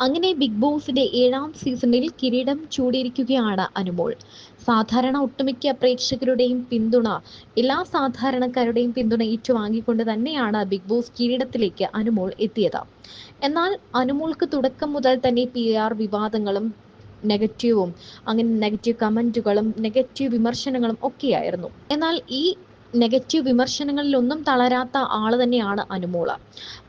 അങ്ങനെ ബിഗ് ബോസിന്റെ ഏഴാം സീസണിൽ കിരീടം ചൂടിയിരിക്കുകയാണ് അനുമോൾ. സാധാരണ ഒട്ടുമിക്ക പ്രേക്ഷകരുടെയും പിന്തുണ എല്ലാ സാധാരണക്കാരുടെയും പിന്തുണ ഏറ്റുവാങ്ങിക്കൊണ്ട് തന്നെയാണ് ബിഗ് ബോസ് കിരീടത്തിലേക്ക് അനുമോൾ എത്തിയത്. എന്നാൽ അനുമോൾക്ക് തുടക്കം മുതൽ തന്നെ പി ആർ വിവാദങ്ങളും നെഗറ്റീവും അങ്ങനെ നെഗറ്റീവ് കമന്റുകളും നെഗറ്റീവ് വിമർശനങ്ങളും ഒക്കെയായിരുന്നു. എന്നാൽ ഈ നെഗറ്റീവ് വിമർശനങ്ങളിൽ ഒന്നും തളരാത്ത ആൾ തന്നെയാണ് അനുമോള.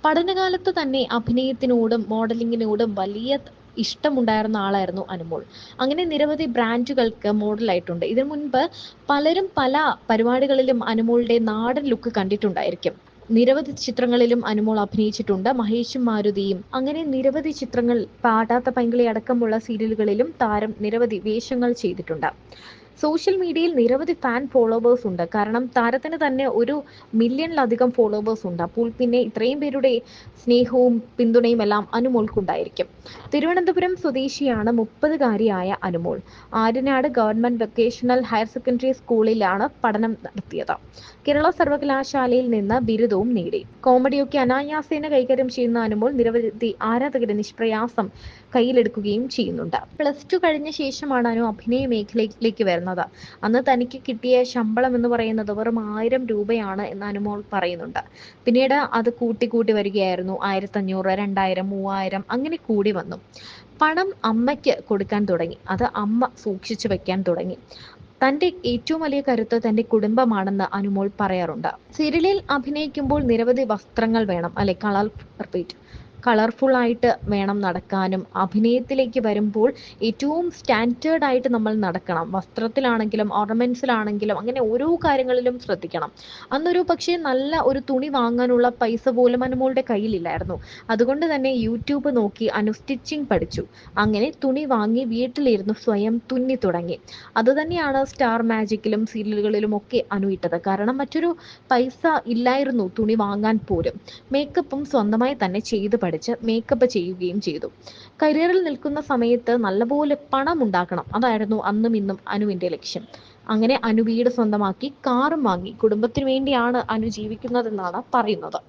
പഠനകാലത്ത് തന്നെ അഭിനയത്തിനോടും മോഡലിങ്ങിനോടും വലിയ ഇഷ്ടമുണ്ടായിരുന്ന ആളായിരുന്നു അനുമോൾ. അങ്ങനെ നിരവധി ബ്രാൻഡുകൾക്ക് മോഡലായിട്ടുണ്ട്. ഇതിനു മുൻപ് പലരും പല പരിപാടികളിലും അനുമോളുടെ നാടൻ ലുക്ക് കണ്ടിട്ടുണ്ടായിരിക്കും. നിരവധി ചിത്രങ്ങളിലും അനുമോൾ അഭിനയിച്ചിട്ടുണ്ട്. മഹേഷും മാരുതിയും. അങ്ങനെ നിരവധി ചിത്രങ്ങൾ പാടാത്ത പൈങ്കിളി അടക്കമുള്ള സീരിയലുകളിലും താരം നിരവധി വേഷങ്ങൾ ചെയ്തിട്ടുണ്ട്. സോഷ്യൽ മീഡിയയിൽ നിരവധി ഫാൻ ഫോളോവേഴ്സ് ഉണ്ട്. കാരണം താരത്തിന് തന്നെ ഒരു മില്യണിലധികം ഫോളോവേഴ്സ് ഉണ്ട്. അപ്പോൾ പിന്നെ ഇത്രയും പേരുടെ സ്നേഹവും പിന്തുണയും എല്ലാം അനുമോൾക്കുണ്ടായിരിക്കും. തിരുവനന്തപുരം സ്വദേശിയാണ് മുപ്പതുകാരിയായ Anumol. Aryanad government vocational higher secondary സ്കൂളിലാണ് പഠനം നടത്തിയത്. കേരള സർവകലാശാലയിൽ നിന്ന് ബിരുദവും നേടി. കോമഡിയൊക്കെ അനായാസേന കൈകാര്യം ചെയ്യുന്ന അനുമോൾ നിരവധി ആരാധകരെ നിഷ്പ്രയാസം കയ്യിലെടുക്കുകയും ചെയ്യുന്നുണ്ട്. പ്ലസ് ടു കഴിഞ്ഞ ശേഷമാണ് അനു അഭിനയ മേഖലയിലേക്ക് വരുന്നത്. അന്ന് തനിക്ക് കിട്ടിയ ശമ്പളം എന്ന് പറയുന്നത് വെറും ആയിരം രൂപയാണ് എന്ന് അനുമോൾ പറയുന്നുണ്ട് പിന്നീട് അത് കൂട്ടി കൂട്ടി വരികയായിരുന്നു ആയിരത്തഞ്ഞൂറ് രണ്ടായിരം മൂവായിരം അങ്ങനെ കൂടി വന്നു പണം അമ്മയ്ക്ക് കൊടുക്കാൻ തുടങ്ങി അത് അമ്മ സൂക്ഷിച്ചു വെക്കാൻ തുടങ്ങി തന്റെ ഏറ്റവും വലിയ കരുത്ത് തന്റെ കുടുംബമാണെന്ന് അനുമോൾ പറയാറുണ്ട് സീരിയലിൽ അഭിനയിക്കുമ്പോൾ നിരവധി വസ്ത്രങ്ങൾ വേണം അല്ലെ കളർ റിപ്പീറ്റ് കളർഫുൾ ആയിട്ട് വേണം നടക്കാനും. അഭിനയത്തിലേക്ക് വരുമ്പോൾ ഏറ്റവും സ്റ്റാൻഡേർഡ് ആയിട്ട് നമ്മൾ നടക്കണം. വസ്ത്രത്തിലാണെങ്കിലും ഓർണമെന്റ്സിലാണെങ്കിലും അങ്ങനെ ഓരോ കാര്യങ്ങളിലും ശ്രദ്ധിക്കണം. അന്നൊരു പക്ഷേ നല്ല ഒരു തുണി വാങ്ങാനുള്ള പൈസ പോലും അനുമോളുടെ കയ്യിലില്ലായിരുന്നു. അതുകൊണ്ട് തന്നെ യൂട്യൂബ് നോക്കി അനു സ്റ്റിച്ചിങ് പഠിച്ചു. അങ്ങനെ തുണി വാങ്ങി വീട്ടിലിരുന്ന് സ്വയം തുന്നി തുടങ്ങി. അതുതന്നെയാണ് സ്റ്റാർ മാജിക്കിലും സീരിയലുകളിലും ഒക്കെ അനു ഇട്ടത്. കാരണം മറ്റൊരു പൈസ ഇല്ലായിരുന്നു തുണി വാങ്ങാൻ പോലും. മേക്കപ്പും സ്വന്തമായി തന്നെ ചെയ്ത് പഠിച്ച് മേക്കപ്പ് ചെയ്യുകയും ചെയ്തു. കരിയറിൽ നിൽക്കുന്ന സമയത്ത് നല്ലപോലെ പണം ഉണ്ടാക്കണം. അതായിരുന്നു അന്നും ഇന്നും അനുവിന്റെ ലക്ഷ്യം. അങ്ങനെ അനു വീട് സ്വന്തമാക്കി കാറും വാങ്ങി. കുടുംബത്തിന് വേണ്ടിയാണ് അനു ജീവിക്കുന്നതെന്നാണ് പറയുന്നത്.